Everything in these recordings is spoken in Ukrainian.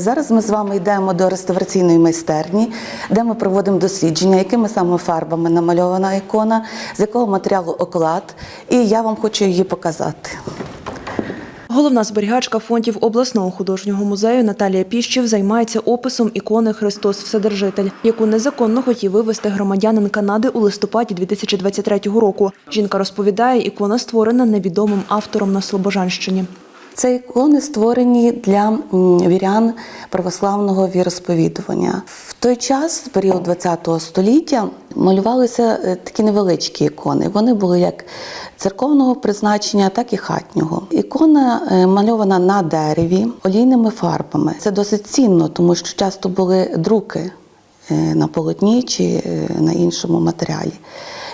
Зараз ми з вами йдемо до реставраційної майстерні, де ми проводимо дослідження, якими саме фарбами намальована ікона, з якого матеріалу оклад, і я вам хочу її показати. Головна зберігачка фондів обласного художнього музею Наталія Піщів займається описом ікони Христос Вседержитель, яку незаконно хотів вивезти громадянин Канади у листопаді 2023 року. Жінка розповідає, ікона створена невідомим автором на Слобожанщині. Це ікони створені для вірян православного віросповідування. В той час, в період ХХ століття, малювалися е, такі невеличкі ікони. Вони були як церковного призначення, так і хатнього. Ікона е, мальована на дереві олійними фарбами. Це досить цінно, тому що часто були друки е, на полотні чи на іншому матеріалі.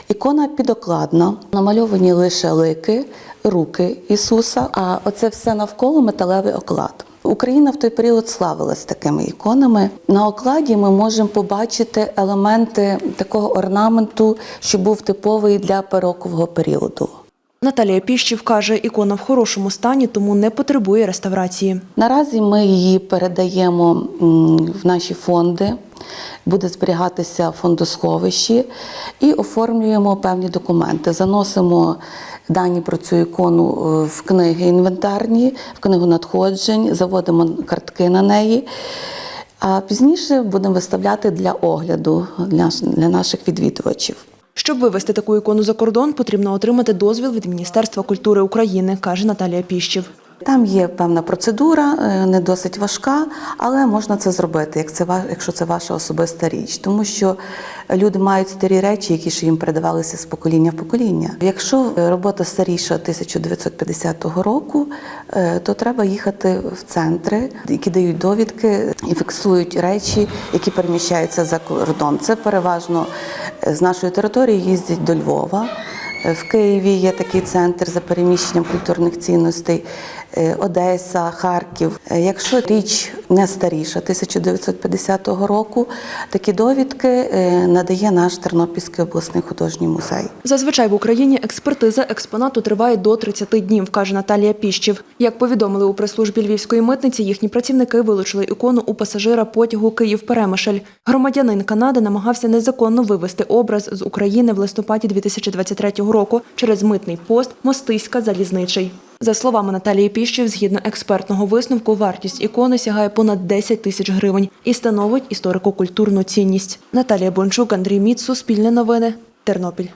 Ікона підокладна, намальовані лише лики, руки Ісуса, а оце все навколо металевий оклад. Україна в той період славилась такими іконами. На окладі ми можемо побачити елементи такого орнаменту, що був типовий для перокового періоду. Наталія Піщів каже, ікона в хорошому стані, тому не потребує реставрації. Наразі ми її передаємо в наші фонди, буде зберігатися в фондосховищі і оформлюємо певні документи. Заносимо дані про цю ікону е, в книги інвентарні, в книгу надходжень, заводимо картки на неї. А пізніше будемо виставляти для огляду для, наших відвідувачів. Щоб вивезти таку ікону за кордон, потрібно отримати дозвіл від Міністерства культури України, каже Наталія Піщів. Там є певна процедура, е, не досить важка, але можна це зробити, як це якщо це ваша особиста річ, тому що люди мають старі речі, які ще їм передавалися з покоління в покоління. Якщо е, робота старіша 1950 року, е, то треба їхати в центри, які дають довідки і фіксують речі, які переміщаються за кордон. Це переважно з нашої території їздять до Львова. В Києві є такий центр за переміщенням культурних цінностей, е, Одеса, Харків. Е, Якщо річ не старіша 1950 року, такі довідки е, надає наш Тернопільський обласний художній музей. Зазвичай в Україні експертиза експонату триває до 30 днів, каже Наталія Піщів. Як повідомили у прес-службі Львівської митниці, їхні працівники вилучили ікону у пасажира потягу Київ-Перемишль. Громадянин Канади намагався незаконно вивезти образ з України в листопаді 2023 року через митний пост Мостиська залізничий. За словами Наталії Піщів, згідно експертного висновку, вартість ікони сягає понад 10 тисяч гривень і становить історико-культурну цінність. Наталія Бончук, Андрій Міц, Суспільне новини, Тернопіль.